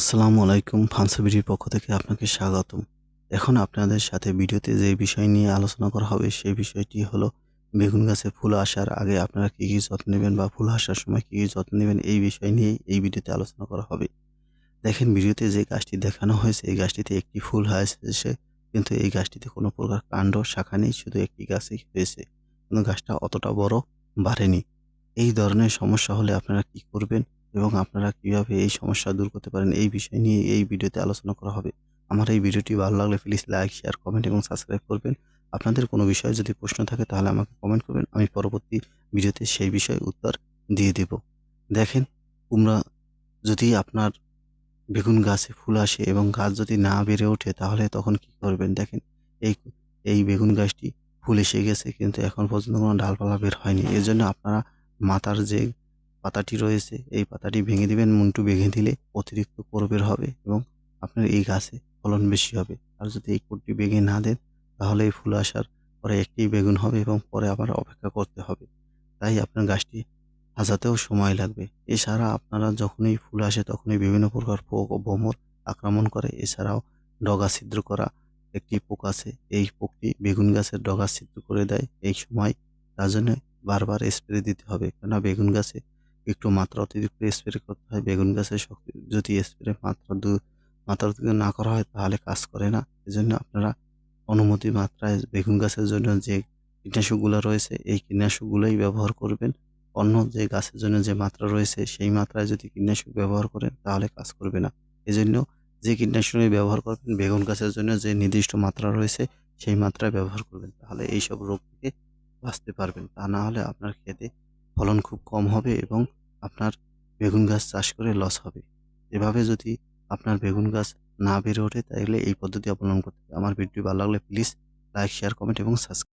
আসসালামু আলাইকুম ফানসাবিটির পক্ষ থেকে আপনাকে স্বাগতম। এখন আপনাদের সাথে ভিডিওতে যে বিষয় নিয়ে আলোচনা করা হবে, সেই বিষয়টি হলো বেগুন গাছে ফুল আসার আগে আপনারা কী কী যত্ন নেবেন বা ফুল আসার সময় কী কী যত্ন নেবেন, এই বিষয় নিয়ে এই ভিডিওতে আলোচনা করা হবে। দেখেন, ভিডিওতে যে গাছটি দেখানো হয়েছে, এই গাছটিতে একটি ফুল হয়েছে, কিন্তু এই গাছটিতে কোনো প্রকার কাণ্ড, শাখা নেই, শুধু একটি গাছই হয়েছে। কিন্তু গাছটা অতটা বড় বাড়েনি। এই ধরনের সমস্যা হলে আপনারা কি করবেন? এবং আপনারা কীভাবে এই সমস্যা দূর করতে পারেন এই বিষয় নিয়ে এই ভিডিওতে আলোচনা করা হবে। আমার এই ভিডিওটি ভালো লাগলে প্লিজ লাইক শেয়ার কমেন্ট এবং সাবস্ক্রাইব করবেন। আপনাদের কোনো বিষয়ে যদি প্রশ্ন থাকে তাহলে আমাকে কমেন্ট করবেন। আমি পরবর্তী ভিডিওতে সেই বিষয়ে উত্তর দিয়ে দেব। দেখেন, কুমড়া যদি আপনার বেগুন গাছে ফুল আসে এবং গাছ যদি না বেড়ে ওঠে তাহলে তখন কি করবেন? দেখেন, এই এই বেগুন গাছটি ফুল এসে গেছে কিন্তু এখন পর্যন্ত কোনো ডালপালা বের হয়নি। এর জন্য আপনারা মাথার যে পাতাটি রয়েছে, এই পাতাটি ভেঙে দিবেন, মুন্টু ভেঙে দিলে অতিরিক্ত করবের হবে এবং আপনার এই গাছে ফলন বেশি হবে। আর যদি এই কোরটি ভেঙে না দেন, তাহলে এই ফুল আসার পরে একটি বেগুন হবে এবং পরে আবার অপেক্ষা করতে হবে। তাই আপনার গাছটি হাজাতেও সময় লাগবে। এছাড়া আপনারা যখনই ফুল আসে তখনই বিভিন্ন প্রকার পোক ও ভ্রমর আক্রমণ করে। এছাড়াও ডগা ছিদ্র করা একটি পোক আছে, এই পোকটি বেগুন গাছের ডগা ছিদ্র করে দেয়। এই সময় তার জন্য বারবার স্প্রে দিতে হবে। কেননা বেগুন গাছে একটু মাত্রা অতিরিক্ত স্প্রে করতে হয়, বেগুন গাছের শক্তি যদি স্প্রে মাত্রা দু, মাত্রা অতিরিক্ত না করা হয় তাহলে কাজ করে না। এজন্য আপনারা অনুমতি মাত্রায় বেগুন গাছের জন্য যে কীটনাশকগুলো রয়েছে, এই কীটনাশকগুলোই ব্যবহার করবেন। অন্য যে গাছের জন্য যে মাত্রা রয়েছে, সেই মাত্রায় যদি কীটনাশক ব্যবহার করেন তাহলে কাজ করবে না। এজন্য যে কীটনাশক ব্যবহার করবেন, বেগুন গাছের জন্য যে নির্দিষ্ট মাত্রা রয়েছে, সেই মাত্রায় ব্যবহার করবেন। তাহলে এইসব রোগ থেকে বাঁচতে পারবেন। তা না হলে আপনার খেতে ফলন খুব কম হবে এবং আপনার বেগুন গাছ চাষ করে লস হবে। এভাবে যদি আপনার বেগুন গাছ না বেড়ে ওঠে, তাহলে এই পদ্ধতি অবলম্বন করতে আমার ভিডিও ভালো লাগলে প্লিজ লাইক শেয়ার কমেন্ট এবং সাবস্ক্রাইব